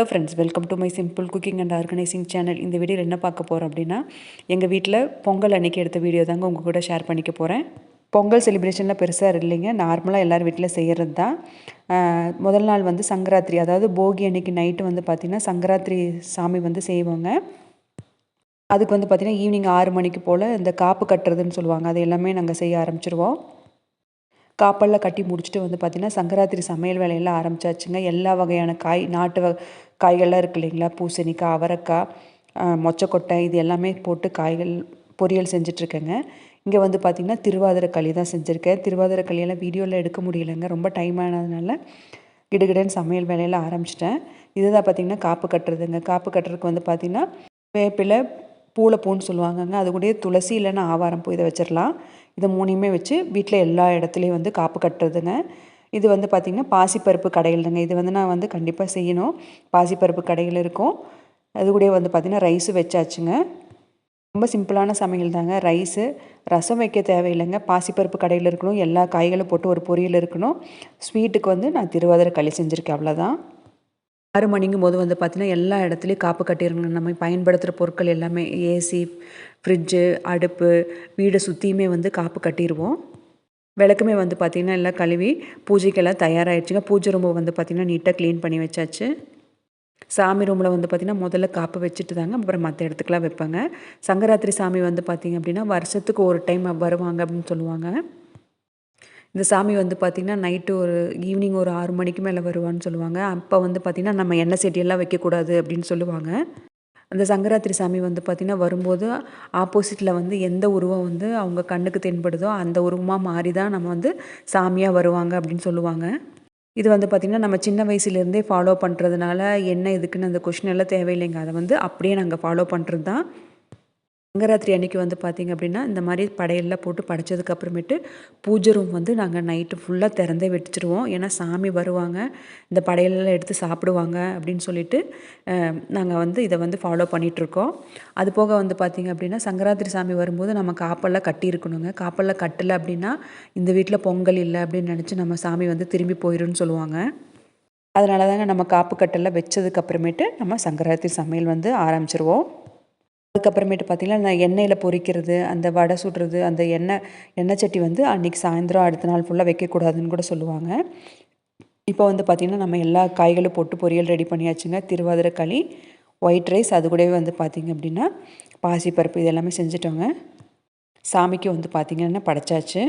Hello friends welcome to my simple cooking and organising channel இந்த வீடியோவில் என்ன பார்க்க போகிறோம் அப்படின்னா எங்கள் வீட்டில் பொங்கல் அன்னைக்கு எடுத்த வீடியோ தாங்க உங்கள் கூட ஷேர் பண்ணிக்க போகிறேன் பொங்கல் செலிப்ரேஷனில் பெருசாக இல்லைங்க நார்மலாக எல்லார் வீட்டில் செய்கிறது தான் முதல் நாள் வந்து சங்கராத்திரி அதாவது போகி அன்னைக்கு நைட்டு வந்து பார்த்திங்கன்னா சங்கராத்திரி சாமி வந்து செய்வாங்க. அதுக்கு வந்து பார்த்திங்கன்னா ஈவினிங் ஆறு மணிக்கு போல் இந்த காப்பு கட்டுறதுன்னு சொல்லுவாங்க அது எல்லாமே நாங்கள் செய்ய ஆரம்பிச்சிருவோம். காப்பெல்லாம் கட்டி முடிச்சுட்டு வந்து பார்த்திங்கன்னா சங்கராத்திரி சமையல் வேலையெல்லாம் ஆரம்பிச்சாச்சுங்க. எல்லா வகையான காய் நாட்டு வ காய்கள்லாம் இருக்கு இல்லைங்களா? பூசணிக்காய் அவரைக்காய் மொச்சக்கொட்டை இது எல்லாமே போட்டு காய்கள் பொரியல் செஞ்சிட்ருக்கேங்க. இங்கே வந்து பார்த்திங்கன்னா திருவாதிரக்களி தான் செஞ்சுருக்கேன். திருவாதிரக்களியெல்லாம் வீடியோவில் எடுக்க முடியலைங்க. ரொம்ப டைம் ஆனதுனால கிடுகிடுன்னு சமையல் வேலையெல்லாம் ஆரம்பிச்சிட்டேன். இதுதான் பார்த்திங்கன்னா காப்பு கட்டுறதுங்க. காப்பு கட்டுறதுக்கு வந்து பார்த்திங்கன்னா வேப்பிலை பூளைப்பூன்னு சொல்லுவாங்கங்க. அது கூடயே துளசி இல்லைன்னா ஆவாரம் பூ இதை வச்சிடலாம். இது மூணையுமே வச்சு வீட்டில் எல்லா இடத்துலையும் வந்து காப்பு கட்டுறதுங்க. இது வந்து பார்த்திங்கன்னா பாசிப்பருப்பு கடையில்ங்க இது வந்து நான் வந்து கண்டிப்பாக செய்யணும். பாசிப்பருப்பு கடையில் இருக்கும். அது கூடயே வந்து பார்த்திங்கன்னா ரைஸு வச்சாச்சுங்க. ரொம்ப சிம்பிளான சமையல் தாங்க. ரைஸு ரசம் வைக்க தேவையில்லைங்க. பாசிப்பருப்பு கடையில் இருக்கணும். எல்லா காய்களும் போட்டு ஒரு பொரியல் இருக்கணும். ஸ்வீட்டுக்கு வந்து நான் திருவாதிரை களி செஞ்சுருக்கேன். அவ்வளோதான் ஆறு மணிங்கும் போது வந்து பார்த்திங்கன்னா எல்லா இடத்துலையும் காப்பு கட்டிருங்க நம்ம பயன்படுத்துகிற பொருட்கள் எல்லாமே ஏசி ஃப்ரிட்ஜு அடுப்பு வீடை சுற்றியுமே வந்து காப்பு கட்டிடுவோம் விளக்குமே வந்து பார்த்திங்கன்னா எல்லாம் கழுவி பூஜைக்கெல்லாம் தயாராகிடுச்சுங்க பூஜை ரூமை வந்து பார்த்திங்கன்னா நீட்டாக க்ளீன் பண்ணி வச்சாச்சு. சாமி ரூமில் வந்து பார்த்திங்கன்னா முதல்ல காப்பு வச்சுட்டு தாங்க அப்புறம் மற்ற இடத்துக்குலாம் வைப்பாங்க. சங்கராத்திரி சாமி வந்து பார்த்திங்க அப்படின்னா வருஷத்துக்கு ஒரு டைம் வருவாங்க அப்படின்னு சொல்லுவாங்க. இந்த சாமி வந்து பார்த்திங்கன்னா நைட்டு ஒரு ஈவினிங் ஒரு ஆறு மணிக்கு மேலே வருவான்னு சொல்லுவாங்க. அப்போ வந்து பார்த்திங்கன்னா நம்ம எண்ணெய் செடியெல்லாம் வைக்கக்கூடாது அப்படின்னு சொல்லுவாங்க. அந்த சங்கராத்திரி சாமி வந்து பார்த்திங்கன்னா வரும்போது ஆப்போசிட்டில் வந்து எந்த உருவம் வந்து அவங்க கண்ணுக்கு தென்படுதோ அந்த உருவமாக மாறி தான் நம்ம வந்து சாமியாக வருவாங்க அப்படின்னு சொல்லுவாங்க. இது வந்து பார்த்திங்கன்னா நம்ம சின்ன வயசுலேருந்தே ஃபாலோ பண்ணுறதுனால என்ன இதுக்குன்னு அந்த கொஷின் எல்லாம் தேவையில்லைங்க. அதை வந்து அப்படியே நாங்கள் ஃபாலோ பண்ணுறது தான் சங்கராத்திரி அன்னைக்கு வந்து பார்த்திங்க அப்படின்னா இந்த மாதிரி படையெல்லாம் போட்டு படைச்சதுக்கு அப்புறமேட்டு பூஜை ரூம் வந்து நாங்கள் நைட்டு ஃபுல்லாக திறந்தே வெடிச்சிருவோம் ஏன்னா சாமி வருவாங்க. இந்த படையலெல்லாம் எடுத்து சாப்பிடுவாங்க அப்படின்னு சொல்லிட்டு நாங்கள் வந்து இதை வந்து ஃபாலோ பண்ணிகிட்ருக்கோம் அது போக வந்து பார்த்திங்க அப்படின்னா சங்கராத்திரி சாமி வரும்போது நம்ம காப்பெல்லாம் கட்டியிருக்கணுங்க. காப்பெல்லாம் கட்டலை அப்படின்னா இந்த வீட்டில் பொங்கல் இல்லை அப்படின்னு நினச்சி நம்ம சாமி வந்து திரும்பி போயிடும்னு சொல்லுவாங்க. அதனால தாங்க நம்ம காப்பு கட்டெல்லாம் வச்சதுக்கப்புறமேட்டு நம்ம சங்கராத்திரி சமையல் வந்து ஆரம்பிச்சிருவோம். அதுக்கப்புறமேட்டு பார்த்திங்கன்னா நான் எண்ணெயில் பொரிக்கிறது அந்த வடை சுடுறது அந்த எண்ணெய் எண்ணெய் சட்டி வந்து அன்றைக்கி சாயந்தரம் அடுத்த நாள் ஃபுல்லாக வைக்கக்கூடாதுன்னு கூட சொல்லுவாங்க. இப்போ வந்து பார்த்திங்கன்னா நம்ம எல்லா காய்களும் போட்டு பொரியல் ரெடி பண்ணியாச்சுங்க. திருவாதிரை களி ஒயிட் ரைஸ் அது கூடவே வந்து பார்த்திங்க அப்படின்னா பாசிப்பருப்பு இது எல்லாமே செஞ்சுட்டோங்க. சாமிக்கு வந்து பார்த்திங்கன்னா படைச்சாச்சு.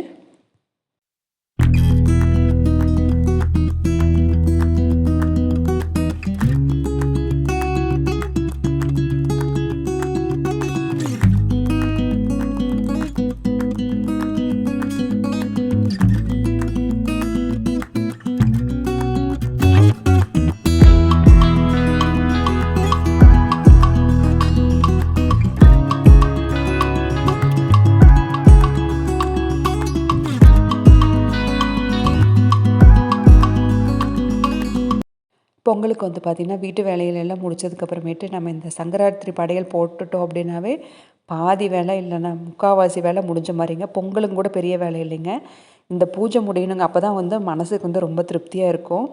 பொங்கலுக்கு வந்து பார்த்திங்கன்னா வீட்டு வேலையிலெல்லாம் முடிச்சதுக்கப்புறமேட்டு நம்ம இந்த சங்கராத்திரி படையல் போட்டுட்டோம் அப்படின்னாவே பாதி வேலை இல்லைன்னா முக்கால்வாசி வேலை முடிஞ்ச மாதிரிங்க. பொங்கலும் கூட பெரிய வேலை இல்லைங்க. இந்த பூஜை முடியணுங்க. அப்போ தான் வந்து மனசுக்கு வந்து ரொம்ப திருப்தியாக இருக்கும்.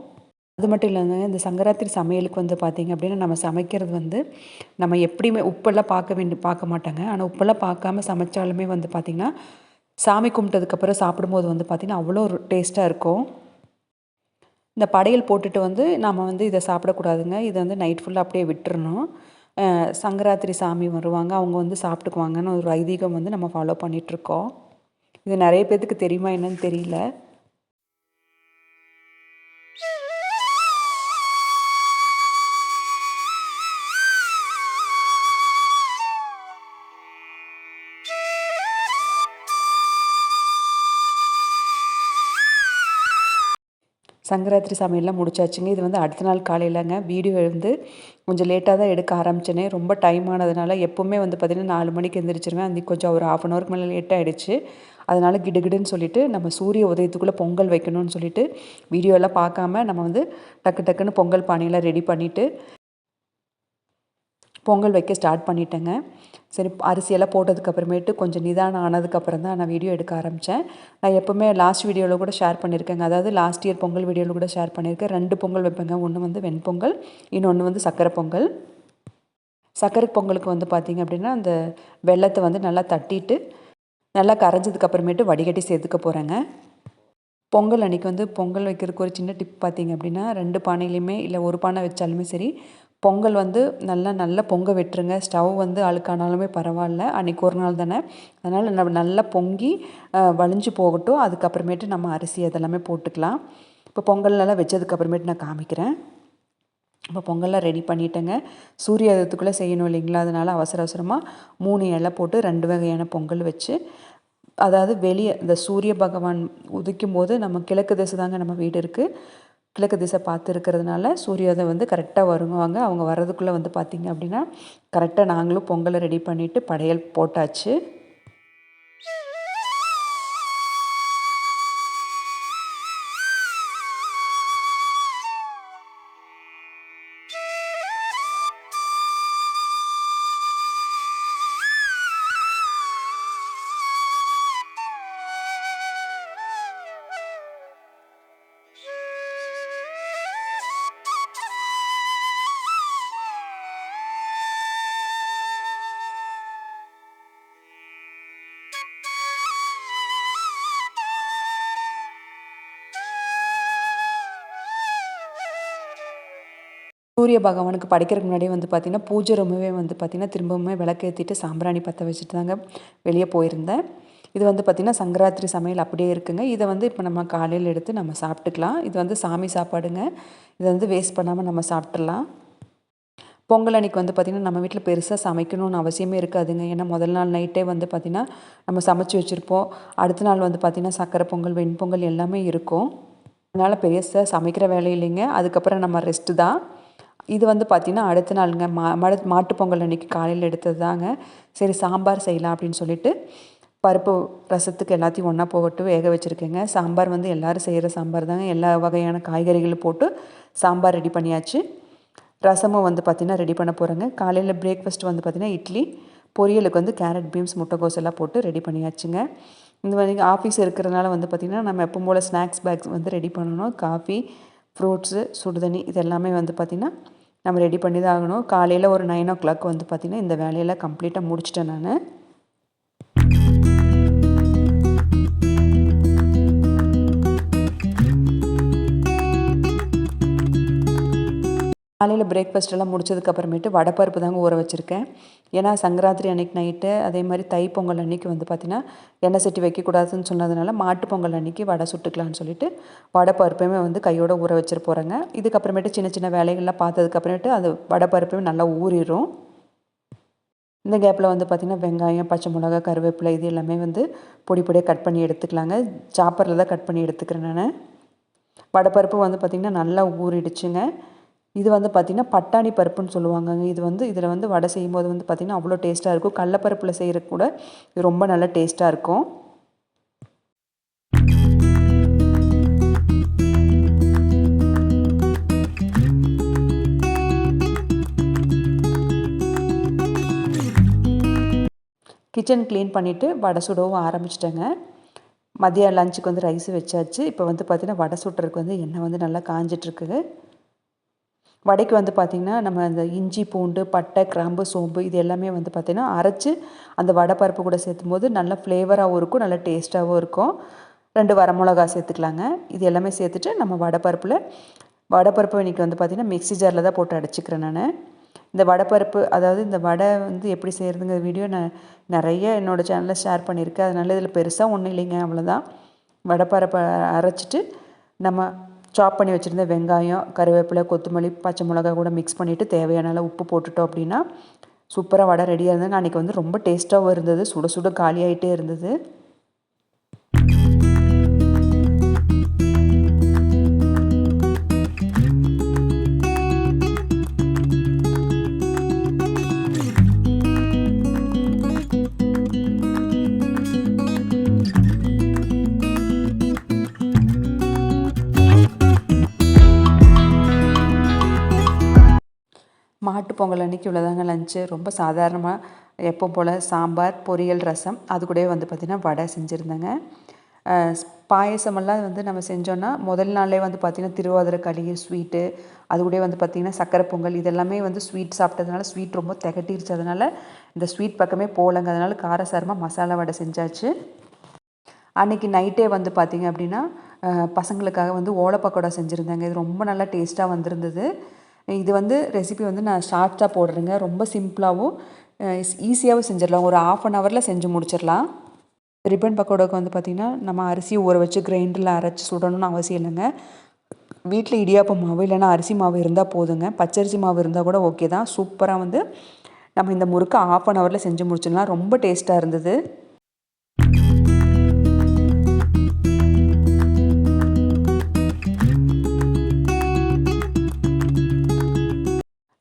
அது மட்டும் இல்லைங்க. இந்த சங்கராத்திரி சமையலுக்கு வந்து பார்த்திங்க அப்படின்னா நம்ம சமைக்கிறது வந்து நம்ம எப்படியுமே உப்பெல்லாம் பார்க்க வேண்டி பார்க்க மாட்டாங்க. ஆனால் உப்பெல்லாம் பார்க்காம சமைச்சாலுமே வந்து பார்த்திங்கன்னா சாமி கும்பிட்டதுக்கப்புறம் சாப்பிடும்போது வந்து பார்த்திங்கன்னா அவ்வளோ ஒரு டேஸ்ட்டாக இருக்கும். இந்த படையல் போட்டுட்டு வந்து நாம் வந்து இதை சாப்பிடக்கூடாதுங்க. இதை வந்து நைட் ஃபுல்லாக அப்படியே விட்டுறணும். சங்கராத்திரி சாமி வருவாங்க. அவங்க வந்து சாப்பிட்டுக்குவாங்கன்னு ஒரு ஐதீகம் வந்து நம்ம ஃபாலோ பண்ணிகிட்ருக்கோம் இது நிறைய பேர்த்துக்கு தெரியுமா என்னன்னு தெரியல. சங்கராத்திரி சமையல்லாம் முடிச்சாச்சுங்க. இது வந்து அடுத்த நாள் காலையிலங்க. வீடியோ வந்து கொஞ்சம் லேட்டாக தான் எடுக்க ஆரம்பிச்சேனே. ரொம்ப டைம் ஆனதுனால எப்போவுமே வந்து பார்த்திங்கன்னா நாலு மணிக்கு எழுந்திரிச்சிருவேன் அன்றைக்கி கொஞ்சம் ஒரு ஆஃப் அன் ஹவருக்கு மேலே லேட் ஆகிடுச்சு அதனால் கிடுகிடுன்னு சொல்லிவிட்டு நம்ம சூரிய உதயத்துக்குள்ளே பொங்கல் வைக்கணும்னு சொல்லிட்டு வீடியோ எல்லாம் பார்க்காம நம்ம வந்து டக்கு டக்குன்னு பொங்கல் பானையெல்லாம் ரெடி பண்ணிவிட்டு பொங்கல் வைக்க ஸ்டார்ட் பண்ணிட்டேங்க. சரி அரிசியெல்லாம் போட்டதுக்கப்புறமேட்டு கொஞ்சம் நிதானம் ஆனதுக்கப்புறம் தான் நான் வீடியோ எடுக்க ஆரம்பித்தேன் நான் எப்போவுமே லாஸ்ட் வீடியோவில் கூட ஷேர் பண்ணியிருக்கேங்க அதாவது லாஸ்ட் இயர் பொங்கல் வீடியோவில் கூட ஷேர் பண்ணியிருக்கேன் ரெண்டு பொங்கல் வைப்பேங்க. ஒன்று வந்து வெண்பொங்கல் இன்னொன்று வந்து சக்கரை பொங்கல். சக்கரை பொங்கலுக்கு வந்து பார்த்திங்க அப்படின்னா அந்த வெள்ளத்தை வந்து நல்லா தட்டிட்டு நல்லா கரைஞ்சதுக்கு அப்புறமேட்டு வடிகட்டி சேர்த்துக்க போகிறேங்க பொங்கல் அன்றைக்கி வந்து பொங்கல் வைக்கிறதுக்கு ஒரு சின்ன டிப் பார்த்திங்க அப்படின்னா ரெண்டு பானையிலையுமே இல்லை ஒரு பானை வச்சாலுமே சரி பொங்கல் வந்து நல்லா நல்லா பொங்க விட்டுருங்க. ஸ்டவ் வந்து அழுக்கானாலுமே பரவாயில்ல. அன்றைக்கி ஒரு நாள் தானே. அதனால் நம்ம நல்லா பொங்கி வலிஞ்சு போகட்டும். அதுக்கப்புறமேட்டு நம்ம அரிசி அதெல்லாமே போட்டுக்கலாம். இப்போ பொங்கல் நல்லா வச்சதுக்கப்புறமேட்டு நான் காமிக்கிறேன். இப்போ பொங்கல்லாம் ரெடி பண்ணிட்டேங்க. சூரிய உதயத்துக்குள்ளே செய்யணும் இல்லைங்களா? அதனால் அவசர அவசரமாக மூணு இலை போட்டு ரெண்டு வகையான பொங்கல் வச்சு அதாவது வெளியே இந்த சூரிய பகவான் உதிக்கும் போது நம்ம கிழக்கு திசை தாங்க நம்ம வீடு இருக்குது கிழக்கு திசை பார்த்து இருக்கிறதுனால சூரியோதயம் வந்து கரெக்டாக வருவாங்க. அவங்க வர்றதுக்குள்ளே வந்து பார்த்திங்க அப்படின்னா கரெக்டாக நாங்களும் பொங்கலை ரெடி பண்ணிவிட்டு படையல் போட்டாச்சு. சூரிய பகவானுக்கு படைக்கிறதுக்கு முன்னாடியே வந்து பார்த்திங்கன்னா பூஜை ரொம்பவே வந்து பார்த்திங்கன்னா திரும்பவுமே விளக்கேற்றிட்டு சாம்பிராணி பற்ற வச்சுட்டு தாங்க வெளியே போயிருந்தேன். இது வந்து பார்த்திங்கன்னா சங்கராத்திரி சமையல் அப்படியே இருக்குங்க. இதை வந்து இப்போ நம்ம காலையில் எடுத்து நம்ம சாப்பிட்டுக்கலாம். இது வந்து சாமி சாப்பாடுங்க. இதை வந்து வேஸ்ட் பண்ணாமல் நம்ம சாப்பிட்றலாம் பொங்கல் அன்றைக்கி வந்து பார்த்திங்கன்னா நம்ம வீட்டில் பெருசாக சமைக்கணும்னு அவசியமே இருக்காதுங்க. ஏன்னா முதல் நாள் நைட்டே வந்து பார்த்திங்கன்னா நம்ம சமைச்சு வச்சுருப்போம். அடுத்த நாள் வந்து பார்த்திங்கன்னா சக்கரை பொங்கல் வெண்பொங்கல் எல்லாமே இருக்கும். அதனால் பெருசாக சமைக்கிற வேலை இல்லைங்க. அதுக்கப்புறம் நம்ம ரெஸ்ட்டு தான். இது வந்து பார்த்திங்கன்னா அடுத்த நாளுங்க மா மட மாட்டுப்பொங்கல் அன்றைக்கி காலையில் எடுத்தது தாங்க சரி சாம்பார் செய்யலாம் அப்படின்னு சொல்லிட்டு பருப்பு ரசத்துக்கு எல்லாத்தையும் ஒன்றா போட்டு வேக வச்சுருக்கேங்க. சாம்பார் வந்து எல்லோரும் செய்கிற சாம்பார் தாங்க. எல்லா வகையான காய்கறிகளும் போட்டு சாம்பார் ரெடி பண்ணியாச்சு. ரசமும் வந்து பார்த்திங்கன்னா ரெடி பண்ண போகிறேங்க காலையில் பிரேக்ஃபாஸ்ட் வந்து பார்த்திங்கன்னா இட்லி பொரியலுக்கு வந்து கேரட் பீன்ஸ் முட்டைக்கோஸ் எல்லாம் போட்டு ரெடி பண்ணியாச்சுங்க. இந்த மாதிரி ஆஃபீஸ் இருக்கிறதுனால வந்து பார்த்திங்கன்னா நம்ம எப்போ போல் ஸ்நாக்ஸ் பேக்ஸ் வந்து ரெடி பண்ணணும். காஃபி ஃப்ரூட்ஸு சுடுதண்ணி இது எல்லாமே வந்து பார்த்திங்கன்னா நம்ம ரெடி பண்ணி தான் ஆகணும். காலையில் ஒரு நைன் ஓ கிளாக் வந்து பார்த்திங்கன்னா இந்த வேலையெல்லாம் கம்ப்ளீட்டாக முடிச்சிட்டேன் நான். காலையில் பிரேக்ஃபாஸ்ட் எல்லாம் முடிச்சதுக்கப்புறமேட்டு வடைப்பருப்பு தாங்க ஊற வச்சுருக்கேன். ஏன்னா சங்கராத்திரி அன்னைக்கு நைட்டு அதே மாதிரி தை பொங்கல் அன்னைக்கு வந்து பார்த்திங்கன்னா எண்ணெய் சட்டி வைக்கக்கூடாதுன்னு சொன்னதுனால மாட்டு பொங்கல் அன்னைக்கு வடை சுட்டுக்கலான்னு சொல்லிட்டு வடைப்பருப்பையுமே வந்து கையோட ஊற வச்சுட்டு போகிறேங்க இதுக்கப்புறமேட்டு சின்ன சின்ன வேலைகள்லாம் பார்த்ததுக்கப்புறமேட்டு அது வடைப்பருப்பையும் நல்லா ஊறிடும் இந்த கேப்பில் வந்து பார்த்திங்கன்னா வெங்காயம் பச்சை மிளகா கருவேப்பிலை இது எல்லாமே வந்து பொடி பொடியாக கட் பண்ணி எடுத்துக்கலாங்க. சாப்பரில் தான் கட் பண்ணி எடுத்துக்கிறேன் நான். வடைப்பருப்பு வந்து பார்த்திங்கன்னா நல்லா ஊறிடுச்சுங்க. இது வந்து பார்த்திங்கன்னா பட்டாணி பருப்புன்னு சொல்லுவாங்கங்க. இது வந்து இதில் வந்து வடை செய்யும்போது வந்து பார்த்திங்கன்னா அவ்வளோ டேஸ்ட்டாக இருக்கும். கடலப்பருப்பில் செய்கிற கூட இது ரொம்ப நல்ல டேஸ்ட்டாக இருக்கும். கிச்சன் க்ளீன் பண்ணிவிட்டு வடை சுடவும் ஆரம்பிச்சிட்டேங்க. மதியம் லஞ்சுக்கு வந்து ரைஸ் வச்சாச்சு. இப்போ வந்து பார்த்திங்கன்னா வடை சுட்டுறதுக்கு வந்து எண்ணெய் வந்து நல்லா காஞ்சிட்ருக்குது வடைக்கு வந்து பார்த்திங்கன்னா நம்ம அந்த இஞ்சி பூண்டு பட்டை கிராம்பு சோம்பு இது எல்லாமே வந்து பார்த்திங்கன்னா அரைச்சி அந்த வடை பருப்பு கூட சேர்த்தும் போது நல்ல ஃப்ளேவராகவும் இருக்கும் நல்லா டேஸ்ட்டாகவும் இருக்கும். ரெண்டு வரமிளகா சேர்த்துக்கலாங்க. இது எல்லாமே சேர்த்துட்டு நம்ம வடை பருப்பில் வடை பருப்பு இன்றைக்கி வந்து பார்த்திங்கன்னா மிக்ஸி ஜாரில் தான் போட்டு அடிச்சுக்கிறேன் நான். இந்த வடை பருப்பு அதாவது இந்த வடை வந்து எப்படி செய்கிறதுங்கிற வீடியோ நான் நிறைய என்னோடய சேனலில் ஷேர் பண்ணியிருக்கேன். அதனால் இதில் பெருசாக ஒன்றும் இல்லைங்க அவ்வளோதான் வடை பருப்பை அரைச்சிட்டு நம்ம சாப் பண்ணி வச்சுருந்த வெங்காயம் கருவேப்பிலை கொத்தமல்லி பச்சை மிளகா கூட மிக்ஸ் பண்ணிவிட்டு தேவையான அளவு உப்பு போட்டுட்டோம் அப்படின்னா சூப்பராக வடை ரெடியாக இருந்தது அன்றைக்கி வந்து ரொம்ப டேஸ்ட்டாகவும் இருந்தது. சுட சுட காலியாகிட்டே இருந்தது. மாட்டு பொங்கல் அன்றைக்கி உள்ளதாங்க லஞ்சு ரொம்ப சாதாரணமாக எப்போ போல் சாம்பார் பொரியல் ரசம். அது கூடவே வந்து பார்த்திங்கன்னா வடை செஞ்சுருந்தேங்க. பாயசமெல்லாம் வந்து நம்ம செஞ்சோன்னா முதல் நாளே வந்து பார்த்திங்கன்னா திருவாதிரை களி ஸ்வீட்டு அது கூட வந்து பார்த்திங்கன்னா சக்கரை பொங்கல். இதெல்லாமே வந்து ஸ்வீட் சாப்பிட்டதுனால ஸ்வீட் ரொம்ப திகட்டிருச்சு அதனால் இந்த ஸ்வீட் பக்கமே போகலங்க. அதனால் காரசாரமாக மசாலா வடை செஞ்சாச்சு. அன்றைக்கி நைட்டே வந்து பார்த்திங்க அப்படின்னா பசங்களுக்காக வந்து ஓலை பக்கோடா செஞ்சுருந்தாங்க. இது ரொம்ப நல்லா டேஸ்ட்டாக வந்திருந்தது. இது வந்து ரெசிபி வந்து நான் ஷார்ட்டாக போடுறேங்க. ரொம்ப சிம்பிளாகவும் ஈஸியாகவும் செஞ்சிடலாம். ஒரு ஆஃப் அன் ஹவரில் செஞ்சு முடிச்சிடலாம். ரிப்பன் பக்கோடாவுக்கு வந்து பார்த்திங்கன்னா நம்ம அரிசி ஊற வச்சு கிரைண்டரில் அரைச்சி சுடணும்னு அவசியம் இல்லைங்க. வீட்டில் இடியாப்பம் மாவு இல்லைன்னா அரிசி மாவு இருந்தால் போதுங்க. பச்சரிசி மாவு இருந்தால் கூட ஓகே தான். சூப்பராக வந்து நம்ம இந்த முறுக்கு ஆஃப் அன் ஹவரில் செஞ்சு முடிச்சிடலாம். ரொம்ப டேஸ்ட்டாக இருந்தது.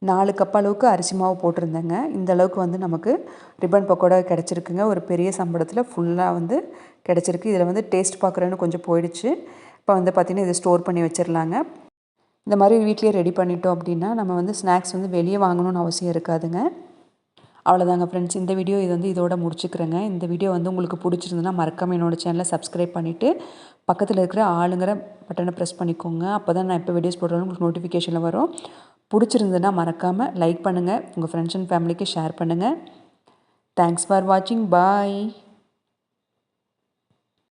நாலு கப் அளவுக்கு அரிசி மாவு போட்டிருந்தேங்க. இந்த அளவுக்கு வந்து நமக்கு ரிப்பன் பக்கோடா கிடச்சிருக்குங்க. ஒரு பெரிய சம்பளத்தில் ஃபுல்லாக வந்து கிடச்சிருக்கு. இதில் வந்து டேஸ்ட் பார்க்குறேன்னு கொஞ்சம் போயிடுச்சு. இப்போ வந்து பார்த்திங்கன்னா இதை ஸ்டோர் பண்ணி வச்சிடலாங்க. இந்த மாதிரி வீட்லேயே ரெடி பண்ணிட்டோம் அப்படின்னா நம்ம வந்து ஸ்நாக்ஸ் வந்து வெளியே வாங்கணும்னு அவசியம் இருக்காதுங்க. அவ்வளோதாங்க ஃப்ரெண்ட்ஸ் இந்த வீடியோ இது வந்து இதோட முடிச்சுக்கிறேங்க. இந்த வீடியோ வந்து உங்களுக்கு பிடிச்சிருந்துன்னா மறக்காமல் என்னோடய சேனலை சப்ஸ்கிரைப் பண்ணிவிட்டு பக்கத்தில் இருக்கிற ஆளுங்கிற பட்டனை ப்ரெஸ் பண்ணிக்கோங்க. அப்போ தான் நான் எப்போ வீடியோஸ் போடுறோம் உங்களுக்கு நோட்டிஃபிகேஷனில் வரும். பிடிச்சிருந்ததுன்னா மறக்காமல் லைக் பண்ணுங்கள் உங்கள் ஃப்ரெண்ட்ஸ் அண்ட் ஃபேமிலிக்கு ஷேர் பண்ணுங்கள் தேங்க்ஸ் ஃபார் வாட்சிங் பாய்